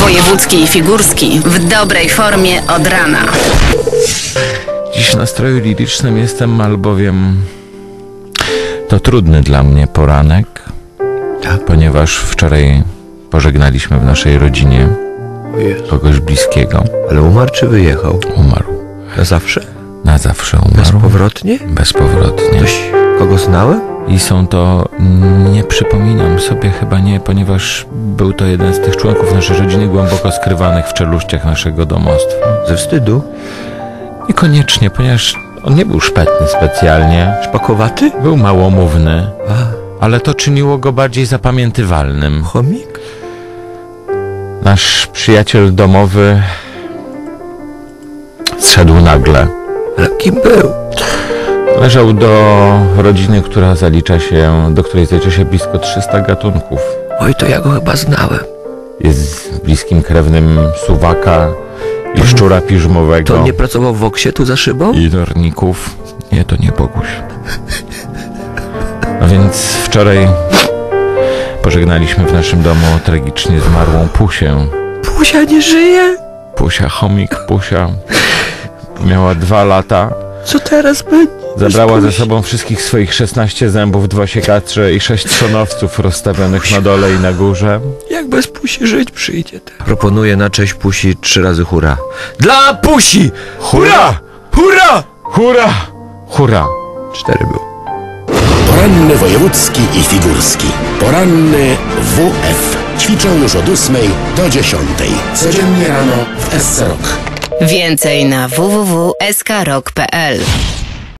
Wojewódzki i figurski w dobrej formie od rana. Dziś w nastroju lirycznym jestem, albowiem to trudny dla mnie poranek, Tak. ponieważ wczoraj pożegnaliśmy w naszej rodzinie kogoś bliskiego. Ale umarł czy wyjechał? Umarł. Na zawsze? Na zawsze umarł. Bezpowrotnie? Bezpowrotnie. Ktoś, kogo znałem? I są to, nie przypominam sobie chyba nie, ponieważ był to jeden z tych członków naszej rodziny głęboko skrywanych w czeluściach naszego domostwa. Ze wstydu? Niekoniecznie, ponieważ on nie był szpetny specjalnie, Szpakowaty? był małomówny, A, ale to czyniło go bardziej zapamiętywalnym. chomik? Nasz przyjaciel domowy zszedł nagle. Ale kim był? Należał do rodziny, która zalicza się, do której zalicza się blisko 300 gatunków. Oj, to ja go chyba znałem. Jest bliskim krewnym suwaka i szczura piżmowego To on nie pracował w Oksie tu za szybą? i norników. Nie, to nie Boguś. No więc wczoraj pożegnaliśmy w naszym domu tragicznie zmarłą Pusię. Pusia nie żyje? Pusia, chomik Pusia. Miała dwa lata. Co teraz będzie? Zabrała ze sobą wszystkich swoich 16 zębów, dwa siekacze i sześć trzonowców rozstawionych na dole i na górze. Jak bez Pusi żyć przyjdzie? tak? Proponuję na cześć Pusi trzy razy hura. Dla Pusi! Hurra! Hurra! Hurra! Hurra! Cztery było. Poranny wojewódzki i figurski. Poranny WF. Ćwiczą już od 8 do 10. Codziennie rano w SC Rock. Więcej na www.skrok.pl